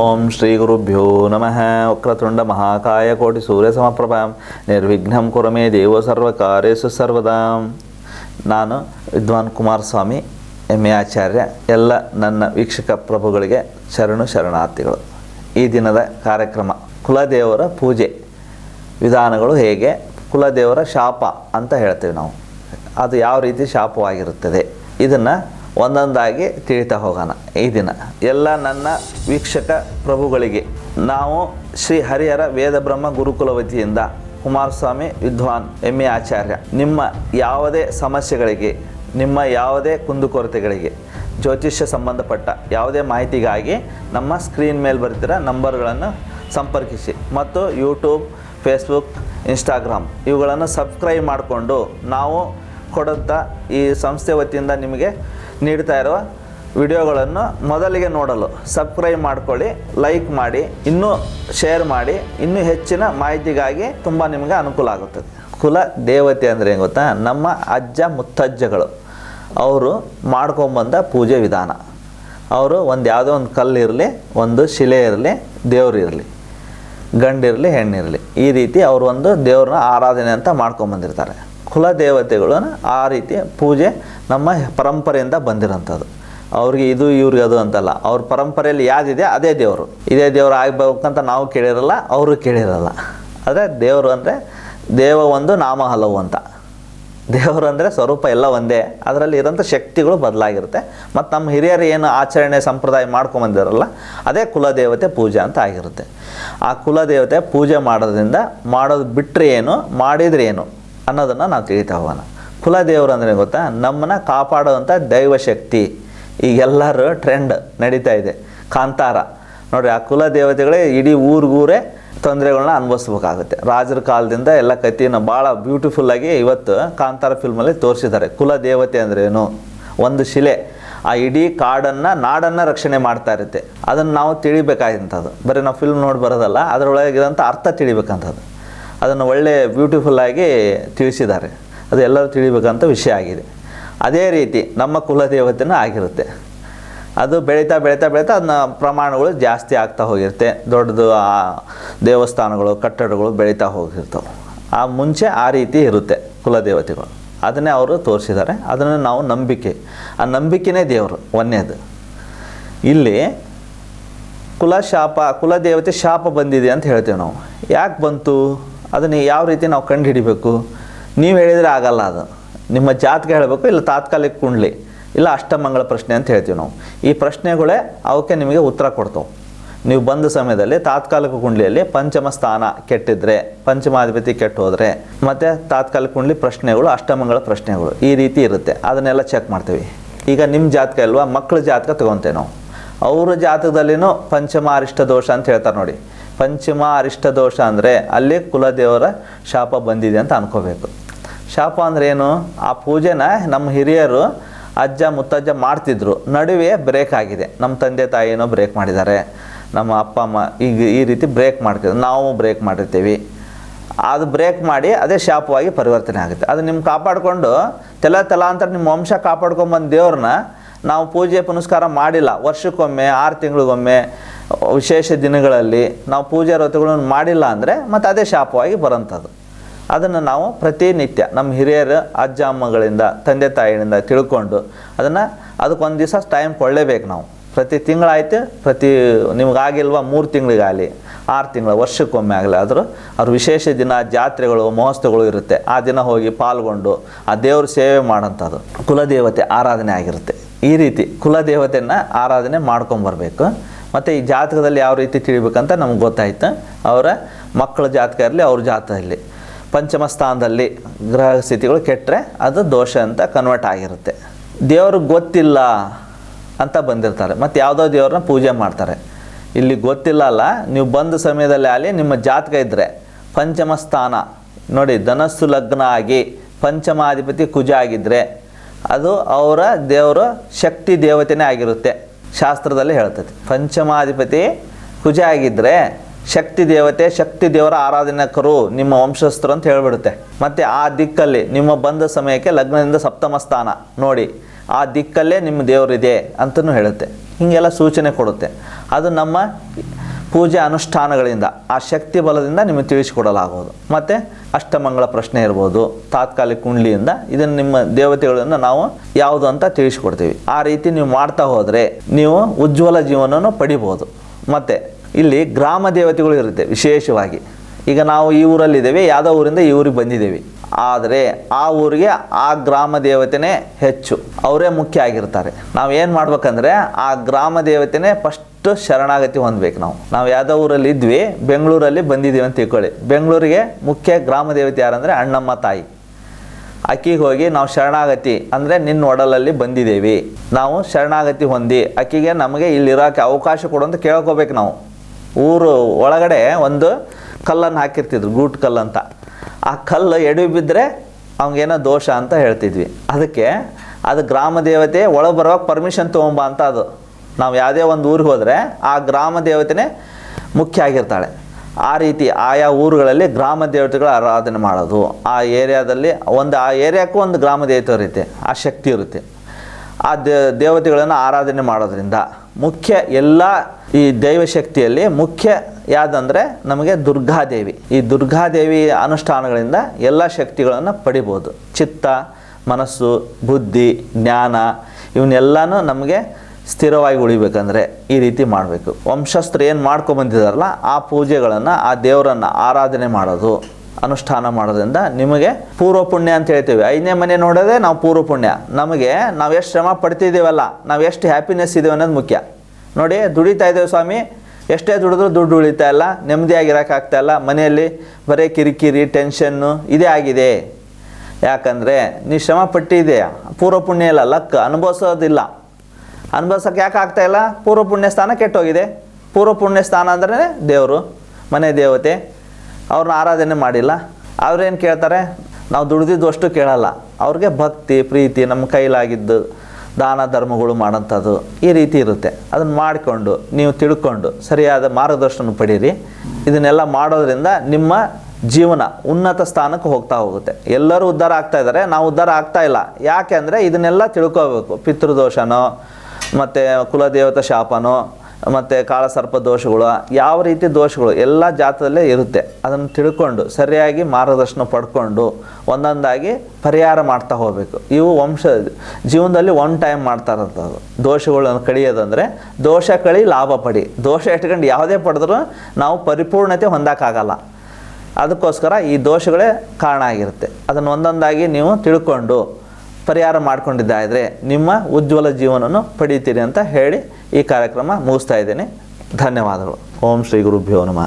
ಓಂ ಶ್ರೀ ಗುರುಭ್ಯೋ ನಮಃ ವಕ್ರತುಂಡ ಮಹಾಕಾಯ ಕೋಟಿ ಸೂರ್ಯ ಸಮಪ್ರಭಾಂ ನಿರ್ವಿಘ್ನಂ ಕುರಮೇ ದೇವ ಸರ್ವ ಕಾರ್ಯಸು ಸರ್ವದಾಂ ನಾನು ವಿದ್ವಾನ್ ಕುಮಾರಸ್ವಾಮಿ ಎಂ ಎ ಆಚಾರ್ಯ, ಎಲ್ಲ ನನ್ನ ವೀಕ್ಷಕ ಪ್ರಭುಗಳಿಗೆ ಶರಣು ಶರಣಾರ್ಥಿಗಳು. ಈ ದಿನದ ಕಾರ್ಯಕ್ರಮ, ಕುಲದೇವರ ಪೂಜೆ. ವಿಧಾನಗಳು ಹೇಗೆ? ಕುಲದೇವರ ಶಾಪ ಅಂತ ಹೇಳ್ತೇವೆ ನಾವು. ಅದು ಯಾವ ರೀತಿ ಶಾಪವಾಗಿರುತ್ತದೆ? ಇದನ್ನು ಒಂದೊಂದಾಗಿ ತಿಳಿತಾ ಹೋಗೋಣ. ಈ ದಿನ ಎಲ್ಲ ನನ್ನ ವೀಕ್ಷಕ ಪ್ರಭುಗಳಿಗೆ, ನಾವು ಶ್ರೀ ಹರಿಹರ ವೇದ ಬ್ರಹ್ಮ ಗುರುಕುಲ ವತಿಯಿಂದ ಕುಮಾರಸ್ವಾಮಿ ವಿದ್ವಾನ್ ಎಮ್ಮೆ ಆಚಾರ್ಯ, ನಿಮ್ಮ ಯಾವುದೇ ಸಮಸ್ಯೆಗಳಿಗೆ, ನಿಮ್ಮ ಯಾವುದೇ ಕುಂದುಕೊರತೆಗಳಿಗೆ, ಜ್ಯೋತಿಷ್ಯ ಸಂಬಂಧಪಟ್ಟ ಯಾವುದೇ ಮಾಹಿತಿಗಾಗಿ ನಮ್ಮ ಸ್ಕ್ರೀನ್ ಮೇಲೆ ಬರ್ತಿರೋ ನಂಬರ್ಗಳನ್ನು ಸಂಪರ್ಕಿಸಿ. ಮತ್ತು ಯೂಟ್ಯೂಬ್, ಫೇಸ್ಬುಕ್, ಇನ್ಸ್ಟಾಗ್ರಾಮ್, ಇವುಗಳನ್ನು ಸಬ್ಸ್ಕ್ರೈಬ್ ಮಾಡಿಕೊಂಡು ನಾವು ಕೊಡುತ್ತಾ ಈ ಸಂಸ್ಥೆ ವತಿಯಿಂದ ನಿಮಗೆ ನೀಡ್ತಾ ಇರುವ ವಿಡಿಯೋಗಳನ್ನು ಮೊದಲಿಗೆ ನೋಡಲು ಸಬ್ಸ್ಕ್ರೈಬ್ ಮಾಡ್ಕೊಳ್ಳಿ, ಲೈಕ್ ಮಾಡಿ, ಇನ್ನೂ ಶೇರ್ ಮಾಡಿ, ಇನ್ನೂ ಹೆಚ್ಚಿನ ಮಾಹಿತಿಗಾಗಿ ತುಂಬ ನಿಮಗೆ ಅನುಕೂಲ ಆಗುತ್ತದೆ. ಕುಲ ದೇವತೆ ಅಂದರೆ ಏನು ಗೊತ್ತಾ? ನಮ್ಮ ಅಜ್ಜ ಮುತ್ತಜ್ಜಗಳು. ಅವರು ಮಾಡ್ಕೊಂಬಂದ ಪೂಜೆ ವಿಧಾನ. ಅವರು ಒಂದು ಯಾವುದೋ ಒಂದು ಕಲ್ಲು ಇರಲಿ, ಒಂದು ಶಿಲೆ ಇರಲಿ, ದೇವ್ರು ಇರಲಿ, ಗಂಡಿರಲಿ, ಹೆಣ್ಣಿರಲಿ. ಈ ರೀತಿ ಅವರು ಒಂದು ದೇವ್ರನ್ನ ಆರಾಧನೆ ಅಂತ ಮಾಡ್ಕೊಂಬಂದಿರ್ತಾರೆ. ಕುಲ ದೇವತೆಗಳನ್ನ ಆ ರೀತಿ ಪೂಜೆ ನಮ್ಮ ಪರಂಪರೆಯಿಂದ ಬಂದಿರೋಂಥದ್ದು. ಅವ್ರಿಗೆ ಇದು, ಇವ್ರಿಗೆ ಅದು ಅಂತಲ್ಲ. ಅವ್ರ ಪರಂಪರೆಯಲ್ಲಿ ಯಾವುದಿದೆ ಅದೇ ದೇವರು. ಇದೇ ದೇವರು ಆಗಬೇಕಂತ ನಾವು ಕೇಳಿರಲ್ಲ, ಅವರು ಕೇಳಿರಲ್ಲ. ಆದರೆ ದೇವರು ಅಂದರೆ ದೇವ ಒಂದು, ನಾಮ ಹಲವು ಅಂತ. ದೇವರು ಅಂದರೆ ಸ್ವರೂಪ ಎಲ್ಲ ಒಂದೇ. ಅದರಲ್ಲಿ ಇರೋಂಥ ಶಕ್ತಿಗಳು ಬದಲಾಗಿರುತ್ತೆ. ಮತ್ತು ನಮ್ಮ ಹಿರಿಯರು ಏನು ಆಚರಣೆ ಸಂಪ್ರದಾಯ ಮಾಡ್ಕೊಂಬಂದಿರಲ್ಲ, ಅದೇ ಕುಲದೇವತೆ ಪೂಜೆ ಅಂತ ಆಗಿರುತ್ತೆ. ಆ ಕುಲದೇವತೆ ಪೂಜೆ ಮಾಡೋದ್ರಿಂದ ಮಾಡೋದು ಬಿಟ್ಟರೆ ಏನು, ಮಾಡಿದರೆ ಏನು? ಅನ್ನೋದನ್ನು ನಾವು ತಿಳಿತಾ ಹೋಗೋಣ. ಕುಲದೇವರು ಅಂದರೆ ಗೊತ್ತಾ? ನಮ್ಮನ್ನು ಕಾಪಾಡುವಂಥ ದೈವಶಕ್ತಿ ಈಗೆಲ್ಲರೂ ಟ್ರೆಂಡ್ ನಡೀತಾ ಇದೆ. ಕಾಂತಾರ. ನೋಡಿರಿ, ಆ ಕುಲದೇವತೆಗಳೇ ಇಡೀ ಊರಿಗೂರೇ ತೊಂದರೆಗಳನ್ನ ಅನುಭವಿಸ್ಬೇಕಾಗುತ್ತೆ. ರಾಜರ ಕಾಲದಿಂದ ಎಲ್ಲ ಕಥೆಯನ್ನು ಭಾಳ ಬ್ಯೂಟಿಫುಲ್ಲಾಗಿ ಇವತ್ತು ಕಾಂತಾರ ಫಿಲ್ಮಲ್ಲಿ ತೋರಿಸಿದ್ದಾರೆ. ಕುಲ ದೇವತೆ ಅಂದ್ರೇನು ಒಂದು ಶಿಲೆ. ಆ ಇಡೀ ಕಾಡನ್ನು, ನಾಡನ್ನು ರಕ್ಷಣೆ ಮಾಡ್ತಾ ಇರುತ್ತೆ. ಅದನ್ನು ನಾವು ತಿಳಿಬೇಕಾದಂಥದ್ದು. ಬರೀ ನಾವು ಫಿಲ್ಮ್ ನೋಡಿ ಬರೋದಲ್ಲ, ಅದರೊಳಗಿರೋಂಥ ಅರ್ಥ ತಿಳಿಬೇಕಂಥದ್ದು. ಅದನ್ನು ಒಳ್ಳೆ ಬ್ಯೂಟಿಫುಲ್ಲಾಗಿ ತಿಳಿಸಿದ್ದಾರೆ. ಅದು ಎಲ್ಲರೂ ತಿಳಿಬೇಕಂತ ವಿಷಯ ಆಗಿದೆ. ಅದೇ ರೀತಿ ನಮ್ಮ ಕುಲದೇವತೆನೂ ಆಗಿರುತ್ತೆ. ಅದು ಬೆಳೀತಾ ಬೆಳೀತಾ ಬೆಳೀತಾ ಅದನ್ನ ಪ್ರಮಾಣಗಳು ಜಾಸ್ತಿ ಆಗ್ತಾ ಹೋಗಿರುತ್ತೆ. ದೊಡ್ಡದು ಆ ದೇವಸ್ಥಾನಗಳು, ಕಟ್ಟಡಗಳು ಬೆಳೀತಾ ಹೋಗಿರ್ತವೆ. ಆ ಮುಂಚೆ ಆ ರೀತಿ ಇರುತ್ತೆ ಕುಲದೇವತೆಗಳು. ಅದನ್ನೇ ಅವರು ತೋರಿಸಿದ್ದಾರೆ. ಅದನ್ನು ನಾವು ನಂಬಿಕೆ. ಆ ನಂಬಿಕೆನೇ ದೇವರು ಒಂದೇದು ಇಲ್ಲಿ ಕುಲ ಶಾಪ, ಕುಲದೇವತೆ ಶಾಪ ಬಂದಿದೆ ಅಂತ ಹೇಳ್ತೇವೆ ನಾವು. ಯಾಕೆ ಬಂತು? ಅದನ್ನು ಯಾವ ರೀತಿ ನಾವು ಕಂಡು ಹಿಡಿಬೇಕು ನೀವು ಹೇಳಿದರೆ ಆಗಲ್ಲ ಅದು. ನಿಮ್ಮ ಜಾತಕ ಹೇಳಬೇಕು, ಇಲ್ಲ ತಾತ್ಕಾಲಿಕ ಕುಂಡ್ಲಿ, ಇಲ್ಲ ಅಷ್ಟಮಂಗಳ ಪ್ರಶ್ನೆ ಅಂತ ಹೇಳ್ತೀವಿ ನಾವು. ಈ ಪ್ರಶ್ನೆಗಳೇ ಅವಕ್ಕೆ ನಿಮಗೆ ಉತ್ತರ ಕೊಡ್ತವೆ. ನೀವು ಬಂದ ಸಮಯದಲ್ಲಿ ತಾತ್ಕಾಲಿಕ ಕುಂಡ್ಲಿಯಲ್ಲಿ ಪಂಚಮ ಸ್ಥಾನ ಕೆಟ್ಟಿದ್ರೆ, ಪಂಚಮಾಧಿಪತಿ ಕೆಟ್ಟು ಹೋದರೆ ಮತ್ತು ತಾತ್ಕಾಲಿಕ ಕುಂಡ್ಲಿ ಪ್ರಶ್ನೆಗಳು, ಅಷ್ಟಮಂಗಳ ಪ್ರಶ್ನೆಗಳು, ಈ ರೀತಿ ಇರುತ್ತೆ. ಅದನ್ನೆಲ್ಲ ಚೆಕ್ ಮಾಡ್ತೀವಿ. ಈಗ ನಿಮ್ಮ ಜಾತಕ ಅಲ್ವಾ? ಮಕ್ಕಳ ಜಾತಕ ತೊಗೊತೇವೆ ನಾವು. ಅವರ ಜಾತಕದಲ್ಲಿನೂ ಪಂಚಮ ಅರಿಷ್ಟ ದೋಷ ಅಂತ ಹೇಳ್ತಾರೆ ನೋಡಿ. ಪಂಚಮ ಅರಿಷ್ಟ ದೋಷ ಅಂದರೆ ಅಲ್ಲಿ ಕುಲದೇವರ ಶಾಪ ಬಂದಿದೆ ಅಂತ ಅನ್ಕೋಬೇಕು. ಶಾಪ ಅಂದ್ರೆ ಏನು? ಆ ಪೂಜೆನ ನಮ್ಮ ಹಿರಿಯರು ಅಜ್ಜ ಮುತ್ತಜ್ಜ ಮಾಡ್ತಿದ್ರು. ನಡುವೆ ಬ್ರೇಕ್ ಆಗಿದೆ. ನಮ್ಮ ತಂದೆ ತಾಯಿನೋ ಬ್ರೇಕ್ ಮಾಡಿದ್ದಾರೆ. ನಮ್ಮ ಅಪ್ಪ, ಅಮ್ಮ ಈಗ ಈ ರೀತಿ ಬ್ರೇಕ್ ಮಾಡ್ತಿದ್ರು ನಾವು ಬ್ರೇಕ್ ಮಾಡಿರ್ತೀವಿ. ಅದು ಬ್ರೇಕ್ ಮಾಡಿ ಅದೇ ಶಾಪವಾಗಿ ಪರಿವರ್ತನೆ ಆಗುತ್ತೆ. ಅದು ನಿಮ್ಮ ಕಾಪಾಡಿಕೊಂಡು ತೆಲ ತಲಾಂತರ ನಿಮ್ಮ ವಂಶ ಕಾಪಾಡ್ಕೊಂಬಂದು ದೇವ್ರನ್ನ ನಾವು ಪೂಜೆ ಪುನಸ್ಕಾರ ಮಾಡಿಲ್ಲ. ವರ್ಷಕ್ಕೊಮ್ಮೆ, ಆರು ತಿಂಗಳಿಗೊಮ್ಮೆ ವಿಶೇಷ ದಿನಗಳಲ್ಲಿ ನಾವು ಪೂಜೆ ವ್ರತಗಳನ್ನು ಮಾಡಿಲ್ಲ ಅಂದರೆ ಮತ್ತು ಅದೇ ಶಾಪವಾಗಿ ಬರೋಂಥದ್ದು ಅದನ್ನು ನಾವು ಪ್ರತಿನಿತ್ಯ ನಮ್ಮ ಹಿರಿಯರ, ಅಜ್ಜ ಅಮ್ಮಗಳಿಂದ, ತಂದೆ ತಾಯಿಯಿಂದ ತಿಳ್ಕೊಂಡು ಅದನ್ನು ಅದಕ್ಕೊಂದು ದಿವಸ ಟೈಮ್ ಕೊಡಲೇಬೇಕು ನಾವು. ಪ್ರತಿ ತಿಂಗಳಾಯ್ತು, ಪ್ರತಿ ನಿಮಗಾಗಿಲ್ವ ಮೂರು ತಿಂಗಳಿಗಾಗಲಿ, ಆರು ತಿಂಗಳ, ವರ್ಷಕ್ಕೊಮ್ಮೆ ಆಗಲಿ ಆದರೂ ಅವ್ರ ವಿಶೇಷ ದಿನ, ಜಾತ್ರೆಗಳು, ಮಹೋತ್ಸವಗಳು ಇರುತ್ತೆ. ಆ ದಿನ ಹೋಗಿ ಪಾಲ್ಗೊಂಡು ಆ ದೇವ್ರ ಸೇವೆ ಮಾಡೋಂಥದ್ದು ಕುಲದೇವತೆ ಆರಾಧನೆ ಆಗಿರುತ್ತೆ. ಈ ರೀತಿ ಕುಲದೇವತೆಯನ್ನು ಆರಾಧನೆ ಮಾಡ್ಕೊಂಬರ್ಬೇಕು. ಮತ್ತು ಈ ಜಾತಕದಲ್ಲಿ ಯಾವ ರೀತಿ ತಿಳಿಬೇಕಂತ ನಮ್ಗೆ ಗೊತ್ತಾಯ್ತು. ಅವರ ಮಕ್ಕಳ ಜಾತಕ ಇರಲಿ, ಅವ್ರ ಜಾತಕ ಇರಲಿ. ಪಂಚಮ ಸ್ಥಾನದಲ್ಲಿ ಗ್ರಹ ಸ್ಥಿತಿಗಳು ಕೆಟ್ಟರೆ ಅದು ದೋಷ ಅಂತ ಕನ್ವರ್ಟ್ ಆಗಿರುತ್ತೆ. ದೇವ್ರಿಗೆ ಗೊತ್ತಿಲ್ಲ ಅಂತ ಬಂದಿರ್ತಾರೆ. ಮತ್ತು ಯಾವುದೋ ದೇವ್ರನ್ನ ಪೂಜೆ ಮಾಡ್ತಾರೆ. ಇಲ್ಲಿ ಗೊತ್ತಿಲ್ಲ ಅಲ್ಲ, ನೀವು ಬಂದ ಸಮಯದಲ್ಲಿ ಆಗಲಿ ನಿಮ್ಮ ಜಾತಕ ಇದ್ದರೆ ಪಂಚಮ ಸ್ಥಾನ. ನೋಡಿ, ಧನಸ್ಸು ಲಗ್ನ ಆಗಿ ಪಂಚಮಾಧಿಪತಿ ಕುಜ ಆಗಿದ್ದರೆ ಅದು ಅವರ ದೇವರು ಶಕ್ತಿ ದೇವತೆನೇ ಆಗಿರುತ್ತೆ. ಶಾಸ್ತ್ರದಲ್ಲಿ ಹೇಳ್ತೈತಿ ಪಂಚಮಾಧಿಪತಿ ಕುಜ ಆಗಿದ್ದರೆ ಶಕ್ತಿ ದೇವತೆ, ಶಕ್ತಿ ದೇವರ ಆರಾಧನಕರು ನಿಮ್ಮ ವಂಶಸ್ಥರು ಅಂತ ಹೇಳಿಬಿಡುತ್ತೆ. ಮತ್ತು ಆ ದಿಕ್ಕಲ್ಲಿ ನಿಮ್ಮ ಬಂದ ಸಮಯಕ್ಕೆ ಲಗ್ನದಿಂದ ಸಪ್ತಮ ಸ್ಥಾನ ನೋಡಿ, ಆ ದಿಕ್ಕಲ್ಲೇ ನಿಮ್ಮ ದೇವರಿದೆ ಅಂತಲೂ ಹೇಳುತ್ತೆ. ಹೀಗೆಲ್ಲ ಸೂಚನೆ ಕೊಡುತ್ತೆ. ಅದು ನಮ್ಮ ಪೂಜೆ ಅನುಷ್ಠಾನಗಳಿಂದ ಆ ಶಕ್ತಿ ಬಲದಿಂದ ನಿಮಗೆ ತಿಳಿಸಿಕೊಡಲಾಗುವುದು. ಮತ್ತು ಅಷ್ಟಮಂಗಳ ಪ್ರಶ್ನೆ ಇರ್ಬೋದು, ತಾತ್ಕಾಲಿಕ ಕುಂಡ್ಲಿಯಿಂದ ಇದನ್ನು ನಿಮ್ಮ ದೇವತೆಗಳನ್ನು ನಾವು ಯಾವುದು ಅಂತ ತಿಳಿಸಿಕೊಡ್ತೀವಿ. ಆ ರೀತಿ ನೀವು ಮಾಡ್ತಾ ಹೋದರೆ ನೀವು ಉಜ್ವಲ ಜೀವನವನ್ನು ಪಡಿಬೋದು. ಮತ್ತು ಇಲ್ಲಿ ಗ್ರಾಮ ದೇವತೆಗಳು ಇರುತ್ತೆ ವಿಶೇಷವಾಗಿ. ಈಗ ನಾವು ಈ ಊರಲ್ಲಿದ್ದೇವೆ, ಯಾವುದೋ ಊರಿಂದ ಈ ಊರಿಗೆ ಬಂದಿದ್ದೇವೆ. ಆದರೆ ಆ ಊರಿಗೆ ಆ ಗ್ರಾಮ ದೇವತೆನೇ ಹೆಚ್ಚು. ಅವರೇ ಮುಖ್ಯ ಆಗಿರ್ತಾರೆ. ನಾವು ಏನು ಮಾಡ್ಬೇಕಂದ್ರೆ ಆ ಗ್ರಾಮ ದೇವತೆನೇ ಫಸ್ಟ್ ಶರಣಾಗತಿ ಹೊಂದ್ಬೇಕು ನಾವು. ನಾವು ಯಾವುದೋ ಊರಲ್ಲಿ ಇದ್ವಿ, ಬೆಂಗಳೂರಲ್ಲಿ ಬಂದಿದ್ದೀವಿ ಅಂತ ತಿಳ್ಕೊಳ್ಳಿ. ಬೆಂಗಳೂರಿಗೆ ಮುಖ್ಯ ಗ್ರಾಮ ದೇವತೆ ಯಾರಂದರೆ ಅಣ್ಣಮ್ಮ ತಾಯಿ. ಅಕ್ಕಿಗೆ ಹೋಗಿ ನಾವು ಶರಣಾಗತಿ ಅಂದರೆ ನಿನ್ನ ಒಡಲಲ್ಲಿ ಬಂದಿದ್ದೀವಿ. ನಾವು ಶರಣಾಗತಿ ಹೊಂದಿ ಅಕ್ಕಿಗೆ ನಮಗೆ ಇಲ್ಲಿರೋಕ್ಕೆ ಅವಕಾಶ ಕೊಡು ಅಂತ ಕೇಳ್ಕೋಬೇಕು ನಾವು. ಊರು ಒಳಗಡೆ ಒಂದು ಕಲ್ಲನ್ನು ಹಾಕಿರ್ತಿದ್ರು, ಗೂಟ್ ಕಲ್ಲು ಅಂತ. ಆ ಕಲ್ಲು ಎಡವಿ ಬಿದ್ದರೆ ಅವಂಗೇನೋ ದೋಷ ಅಂತ ಹೇಳ್ತಿದ್ವಿ. ಅದಕ್ಕೆ ಅದು ಗ್ರಾಮ ದೇವತೆ ಒಳಗೆ ಬರುವಾಗ ಪರ್ಮಿಷನ್ ತೊಗೊಂಬ ಅಂತ ಅದು. ನಾವು ಯಾವುದೇ ಒಂದು ಊರಿಗೆ ಹೋದರೆ ಆ ಗ್ರಾಮ ದೇವತೆನೇ ಮುಖ್ಯ ಆಗಿರ್ತಾಳೆ. ಆ ರೀತಿ ಆಯಾ ಊರುಗಳಲ್ಲಿ ಗ್ರಾಮ ದೇವತೆಗಳ ಆರಾಧನೆ ಮಾಡೋದು. ಆ ಏರಿಯಾದಲ್ಲಿ ಒಂದು, ಆ ಏರಿಯಾಕ್ಕೂ ಒಂದು ಗ್ರಾಮ ದೇವತೆ ಇರುತ್ತೆ, ಆ ಶಕ್ತಿ ಇರುತ್ತೆ. ಆ ದೇವತೆಗಳನ್ನು ಆರಾಧನೆ ಮಾಡೋದ್ರಿಂದ ಮುಖ್ಯ ಎಲ್ಲ ಈ ದೈವ ಶಕ್ತಿಯಲ್ಲಿ ಮುಖ್ಯ ಯಾವುದಂದರೆ ನಮಗೆ ದುರ್ಗಾದೇವಿ. ಈ ದುರ್ಗಾದೇವಿ ಅನುಷ್ಠಾನಗಳಿಂದ ಎಲ್ಲ ಶಕ್ತಿಗಳನ್ನು ಪಡಿಬೋದು. ಚಿತ್ತ, ಮನಸ್ಸು, ಬುದ್ಧಿ, ಜ್ಞಾನ ಇವನ್ನೆಲ್ಲನೂ ನಮಗೆ ಸ್ಥಿರವಾಗಿ ಉಳಿಬೇಕಂದ್ರೆ ಈ ರೀತಿ ಮಾಡಬೇಕು. ವಂಶಸ್ಥರು ಏನು ಮಾಡ್ಕೊಂಬಂದಿದಾರಲ್ಲ, ಆ ಪೂಜೆಗಳನ್ನು, ಆ ದೇವರನ್ನು ಆರಾಧನೆ ಮಾಡೋದು, ಅನುಷ್ಠಾನ ಮಾಡೋದ್ರಿಂದ ನಿಮಗೆ ಪೂರ್ವ ಪುಣ್ಯ ಅಂತ ಹೇಳ್ತೀವಿ. ಐದನೇ ಮನೆ ನೋಡೋದೇ ನಾವು ಪೂರ್ವ ಪುಣ್ಯ ನಮಗೆ ನಾವು ಎಷ್ಟು ಶ್ರಮ ಪಡ್ತಿದ್ದೀವಲ್ಲ, ನಾವು ಎಷ್ಟು ಹ್ಯಾಪಿನೆಸ್ ಇದ್ದೀವಿ ಅನ್ನೋದು ಮುಖ್ಯ. ನೋಡಿ, ದುಡಿತಾ ಸ್ವಾಮಿ ಎಷ್ಟೇ ದುಡಿದ್ರೂ ದುಡ್ಡು ಉಳಿತಾ ಇಲ್ಲ ನೆಮ್ಮದಿಯಾಗಿರೋಕ್ಕಾಗ್ತಾ ಇಲ್ಲ, ಮನೆಯಲ್ಲಿ ಬರೀ ಕಿರಿಕಿರಿ ಟೆನ್ಷನ್ನು ಇದೇ ಆಗಿದೆ. ಯಾಕಂದರೆ ನೀ ಶ್ರಮ ಪಟ್ಟಿದೆಯಾ ಪೂರ್ವ ಪುಣ್ಯ ಇಲ್ಲ, ಲಕ್ ಅನುಭವಿಸೋದಿಲ್ಲ. ಅನುಭವಿಸೋಕೆ ಯಾಕೆ ಆಗ್ತಾ ಇಲ್ಲ? ಪೂರ್ವ ಪುಣ್ಯ ಸ್ಥಾನ ಕೆಟ್ಟೋಗಿದೆ. ಪೂರ್ವ ಪುಣ್ಯ ಸ್ಥಾನ ಅಂದ್ರೆ ದೇವರು, ಮನೆ ದೇವತೆ. ಅವ್ರನ್ನ ಆರಾಧನೆ ಮಾಡಿಲ್ಲ. ಅವ್ರೇನು ಕೇಳ್ತಾರೆ? ನಾವು ದುಡಿದಿದ್ದು ಅಷ್ಟು ಕೇಳಲ್ಲ. ಅವ್ರಿಗೆ ಭಕ್ತಿ, ಪ್ರೀತಿ ನಮ್ಮ ಕೈಲಾಗಿದ್ದು. ದಾನ ಧರ್ಮಗಳು ಮಾಡೋಂಥದ್ದು ಈ ರೀತಿ ಇರುತ್ತೆ. ಅದನ್ನು ಮಾಡಿಕೊಂಡು, ನೀವು ತಿಳ್ಕೊಂಡು ಸರಿಯಾದ ಮಾರ್ಗದರ್ಶನ ಪಡೀರಿ. ಇದನ್ನೆಲ್ಲ ಮಾಡೋದ್ರಿಂದ ನಿಮ್ಮ ಜೀವನ ಉನ್ನತ ಸ್ಥಾನಕ್ಕೆ ಹೋಗ್ತಾ ಹೋಗುತ್ತೆ. ಎಲ್ಲರೂ ಉದ್ಧಾರ ಆಗ್ತಾ ಇದ್ದಾರೆ, ನಾವು ಉದ್ಧಾರ ಆಗ್ತಾ ಇಲ್ಲ. ಯಾಕೆ ಅಂದರೆ ಇದನ್ನೆಲ್ಲ ತಿಳ್ಕೋಬೇಕು. ಪಿತೃದೋಷನೋ, ಮತ್ತು ಕುಲದೇವತಾ ಶಾಪನೋ ಮತ್ತು ಕಾಳಸರ್ಪ ದೋಷಗಳು, ಯಾವ ರೀತಿ ದೋಷಗಳು ಎಲ್ಲ ಜಾತದಲ್ಲೇ ಇರುತ್ತೆ. ಅದನ್ನು ತಿಳ್ಕೊಂಡು, ಸರಿಯಾಗಿ ಮಾರ್ಗದರ್ಶನ ಪಡ್ಕೊಂಡು, ಒಂದೊಂದಾಗಿ ಪರಿಹಾರ ಮಾಡ್ತಾ ಹೋಗಬೇಕು. ಇವು ವಂಶ, ಜೀವನದಲ್ಲಿ ಒನ್ ಟೈಮ್ ಮಾಡ್ತಾರಂಥದ್ದು ದೋಷಗಳನ್ನು ಕಳಿಯೋದಂದರೆ ದೋಷ ಕಳಿ ಲಾಭ ಪಡಿ. ದೋಷ ಇಟ್ಕೊಂಡು ಯಾವುದೇ ಪಡೆದ್ರೂ ನಾವು ಪರಿಪೂರ್ಣತೆ ಹೊಂದಕ್ಕಾಗಲ್ಲ. ಅದಕ್ಕೋಸ್ಕರ ಈ ದೋಷಗಳೇ ಕಾರಣ ಆಗಿರುತ್ತೆ. ಅದನ್ನು ಒಂದೊಂದಾಗಿ ನೀವು ತಿಳ್ಕೊಂಡು ಪರಿಹಾರ ಮಾಡಿಕೊಂಡಿದ್ದಾದರೆ ನಿಮ್ಮ ಉಜ್ವಲ ಜೀವನವನ್ನು ಪಡೀತೀರಿ ಅಂತ ಹೇಳಿ ಈ ಕಾರ್ಯಕ್ರಮ ಮುಗಿಸ್ತಾ ಇದ್ದೇನೆ. ಧನ್ಯವಾದಗಳು. ಓಂ ಶ್ರೀ ಗುರುಭ್ಯೋ ನಮಃ.